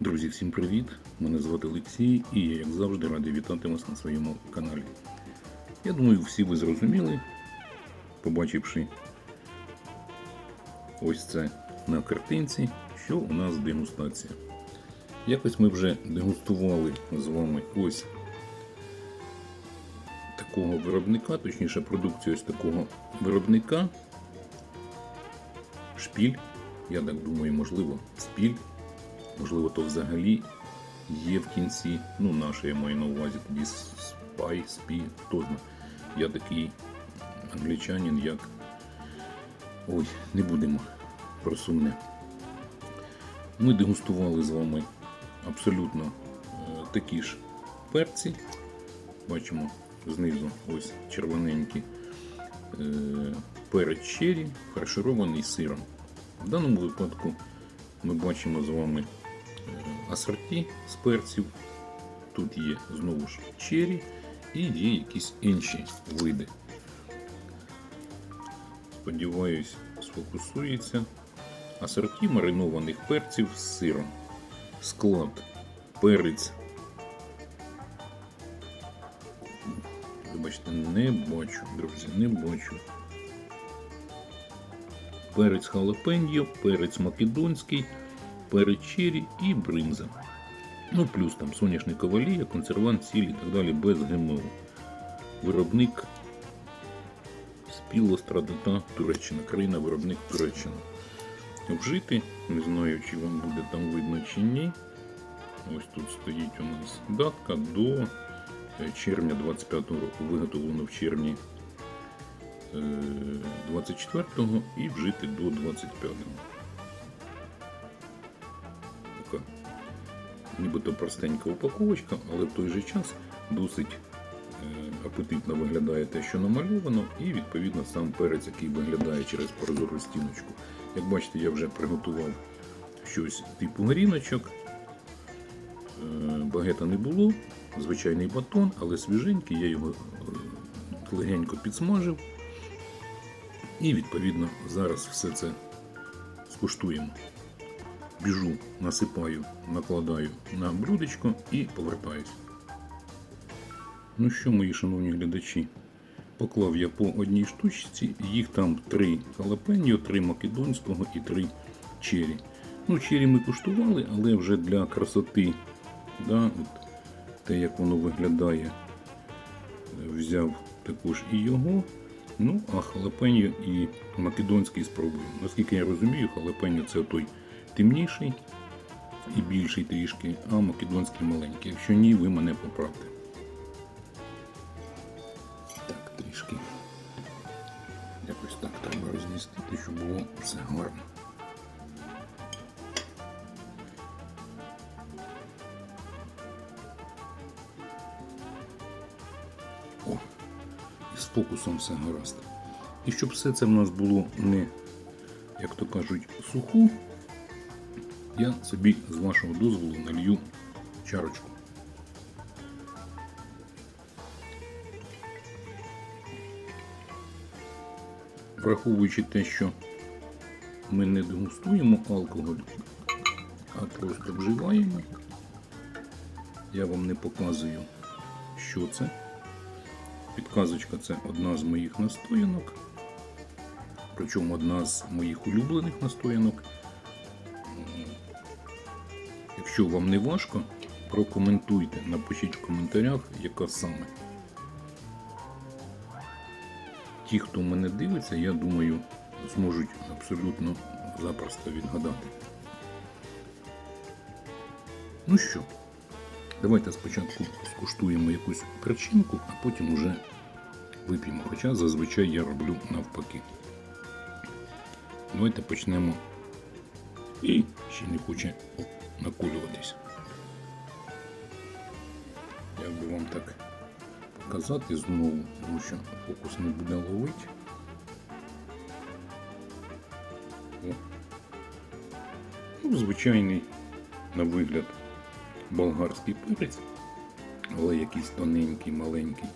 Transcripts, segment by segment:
Друзі, всім привіт! Мене звати Олексій і я, як завжди, радий вітати вас на своєму каналі. Я думаю, всі ви зрозуміли, побачивши ось це на картинці, що у нас дегустація. Якось ми вже дегустували з вами ось такого виробника, точніше продукцію ось такого виробника. Шпіль, я так думаю, можливо, спіль. Можливо, то взагалі є в кінці, ну, наше я маю на увазі тоді спай, спі, знає. Я такий англічанин, як. Ой, не будемо про сумне. Ми дегустували з вами абсолютно е, такі ж перці. Бачимо знизу ось червоненькі е, перець черрі, фарширований сиром. В даному випадку ми бачимо з вами е, асорті з перців. Тут є знову ж черрі і є якісь інші види. Сподіваюсь, сфокусується. Асорті маринованих перців з сиром. Склад перець. Не бачу, друзі, не бачу. Перець халапеньо, перець македонський, перець чері і бринза. Ну, плюс там соняшникова олія, консервант, сіль і так далі без ГМО. Виробник спіло страдата Туреччина, країна виробник Туреччина. Вжити, не знаю, чи вам буде там видно чи ні. Ось тут стоїть у нас датка до червня 25 року, виготовлено в червні 24-го і вжити до 25-го. Така нібито простенька упаковочка, але в той же час досить е, апетитно виглядає те, що намальовано, і відповідно сам перець, який виглядає через прозору стіночку. Як бачите, я вже приготував щось типу гріночок. Е, Багета не було, звичайний батон, але свіженький, я його е, легенько підсмажив. І відповідно зараз все це скуштуємо. Біжу, насипаю, накладаю на блюдечко і повертаюсь. Ну що, мої шановні глядачі, поклав я по одній штучці, їх там три халапеньо, три македонського і три чері. Ну, чері ми куштували, але вже для красоти, да, от, те, як воно виглядає, взяв також і його. Ну, а халапеньо і македонський спробуємо. Наскільки я розумію, халапеньо це той темніший і більший трішки, а македонський маленький. Якщо ні, ви мене поправте. Так, трішки. Якось так треба розмістити, щоб було все гарно. Фокусом все гаразд. І щоб все це в нас було не, як то кажуть, суху, я собі з вашого дозволу налью чарочку. Враховуючи те, що ми не дегустуємо алкоголь, а просто вживаємо, я вам не показую, що це. Підказочка це одна з моїх настоянок. Причому одна з моїх улюблених настоянок. Якщо вам не важко, прокоментуйте, напишіть в коментарях, яка саме. Ті, хто мене дивиться, я думаю, зможуть абсолютно запросто відгадати. Ну що, давайте спочатку скуштуємо якусь причинку, а потім уже вип'ємо. Хоча зазвичай я роблю навпаки. Давайте почнемо. І ще не хоче наколюватись. Як би вам так показати знову, тому що фокус не буде ловити. Ну, звичайний на вигляд болгарський перець, але якийсь тоненький, маленький.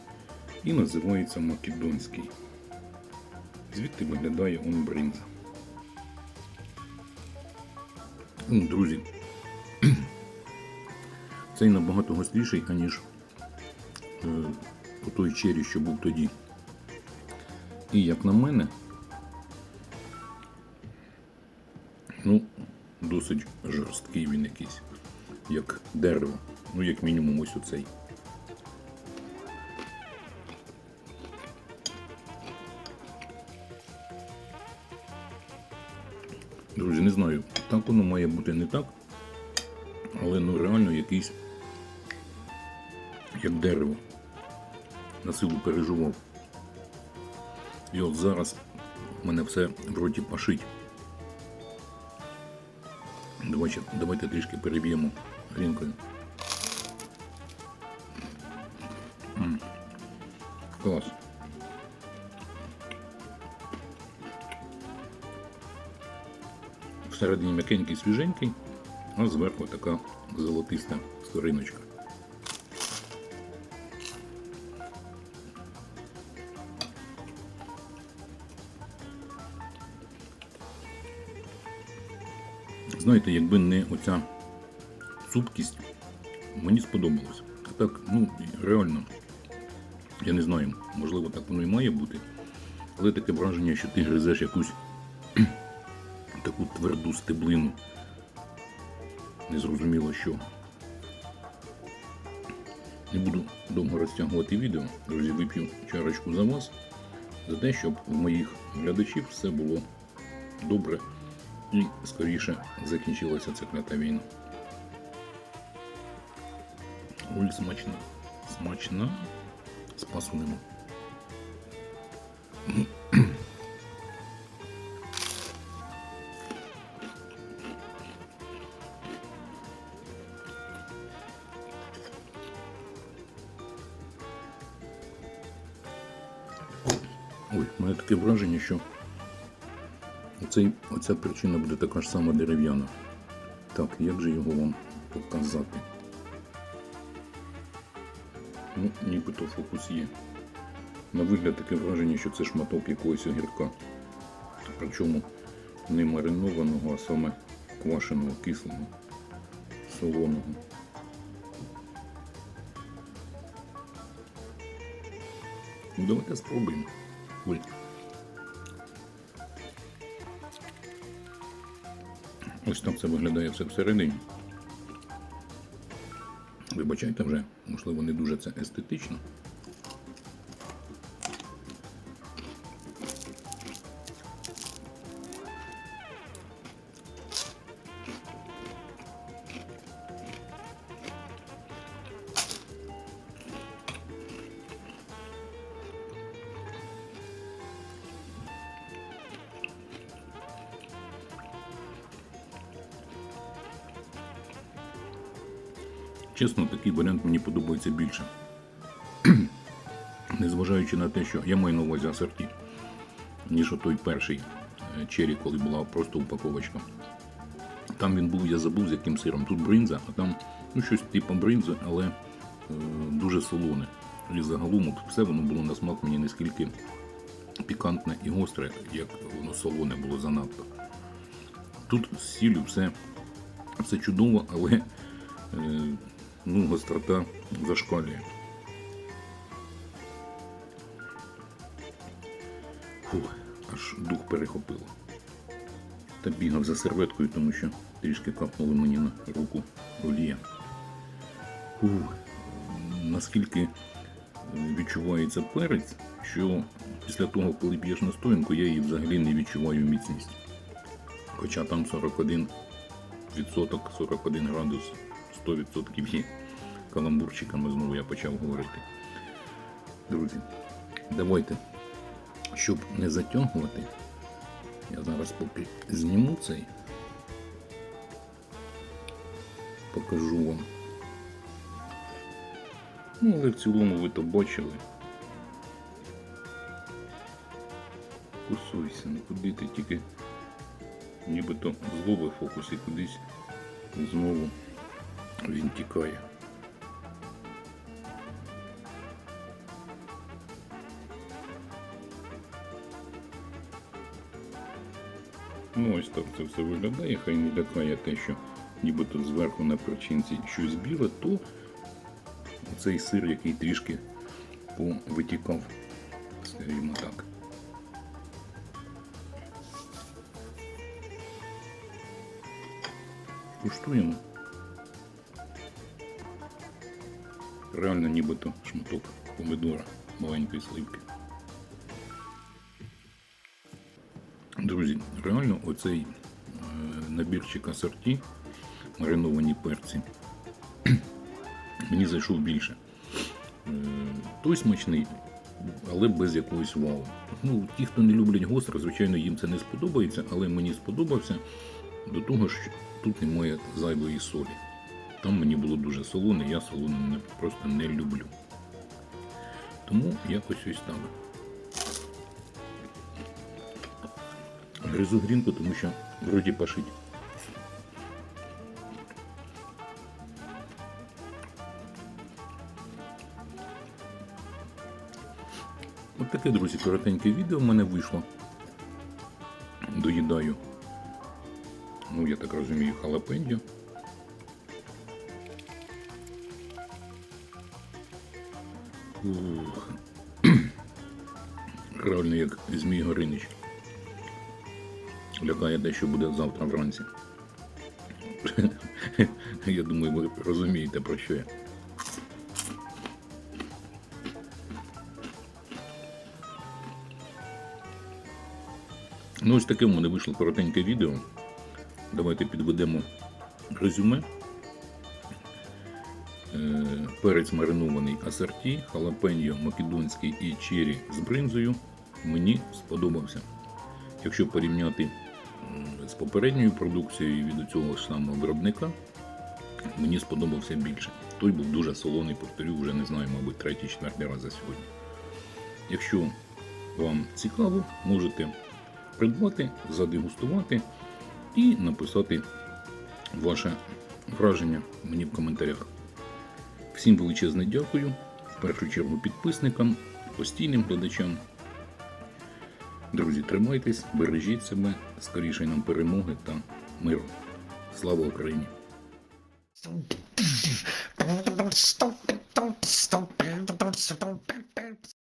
І називається македонський. Звідти виглядає он бринза. Друзі, цей набагато гостріший, аніж е, той чері, що був тоді. І як на мене, ну, досить жорсткий він якийсь, як дерево. Ну, як мінімум, ось оцей. Друзі, не знаю, так воно має бути не так, але ну реально якийсь як дерево. На силу переживав. І от зараз в мене все в роті пашить. Давайте, давайте трішки переб'ємо М. Клас. Всередині м'якенький свіженький, а зверху така золотиста скориночка. Знаєте, якби не оця цупкість, мені сподобалось. А так, ну, реально, я не знаю, можливо, так воно і має бути. Але таке враження, що ти гризеш якусь таку тверду стеблину. Незрозуміло що. Не буду довго розтягувати відео. Друзі, вип'ю чарочку за вас, за те, щоб у моїх глядачів все було добре і скоріше закінчилася ця клята війна. Ой, смачна. Смачна. Спасу нема. Ой, мене таке враження, що оцей, оця причина буде така ж сама дерев'яна. Так, як же його вам показати? Ну, нібито фокус є. На вигляд таке враження, що це шматок якогось огірка. Причому не маринованого, а саме квашеного, кислого, солоного. Ну, давайте спробуємо. Ой. Ось так це виглядає все всередині. Вибачайте вже, можливо, не дуже це естетично. Чесно, такий варіант мені подобається більше. Незважаючи на те, що я маю на увазі асорті, ніж той перший чері, коли була просто упаковочка. Там він був, я забув з яким сиром. Тут бринза, а там ну, щось типу бринзи, але е, дуже солоне. І загалом от все воно було на смак мені наскільки пікантне і гостре, як воно солоне було занадто. Тут з сіллю все, все чудово, але е, ну, гострота зашкалює. Фух, аж дух перехопило. Та бігав за серветкою, тому що трішки капнуло мені на руку олія. Фух, наскільки відчувається перець, що після того, коли б'єш настоянку, я її взагалі не відчуваю міцність. Хоча там 41 відсоток, 41 градус, 100% є каламбурчиками знову я почав говорити. Друзі, давайте, щоб не затягувати, я зараз поки зніму цей, покажу вам. Ну, але в цілому ви то бачили. Кусуйся, ну куди ти тільки нібито зловив фокус і кудись знову він тікає. Ну ось так це все виглядає, хай не лякає те, що нібито зверху на перчинці щось біле, то цей сир, який трішки повитікав, скажімо так. Куштуємо. Реально нібито шматок помидора маленької сливки. Друзі, реально оцей е, набірчик асорті, мариновані перці, мені зайшов більше. Е, той смачний, але без якогось вау. Ну, ті, хто не люблять гостро, звичайно, їм це не сподобається, але мені сподобався до того, що тут немає зайвої солі. Там мені було дуже солоне, я солоне просто не люблю. Тому якось ось так. Гризу грінку, тому що вроді пашить. От таке, друзі, коротеньке відео в мене вийшло. Доїдаю. Ну, я так розумію, халапеньо. Реально як Змій Горинич. Лякає те, що буде завтра вранці. Я думаю, ви розумієте про що я. Ну, ось таке в мене вийшло коротеньке відео. Давайте підведемо резюме. Е, Перець маринований асорті, халапеньо македонський і чері з бринзою мені сподобався. Якщо порівняти з попередньою продукцією від цього ж самого виробника, мені сподобався більше. Той був дуже солоний, повторю, вже не знаю, мабуть, третій, четвертий раз за сьогодні. Якщо вам цікаво, можете придбати, задегустувати і написати ваше враження мені в коментарях. Всім величезне дякую. В першу чергу підписникам, постійним глядачам. Друзі, тримайтесь, бережіть себе, скоріше нам перемоги та миру. Слава Україні! Stop it, don't stop it, don't stop it.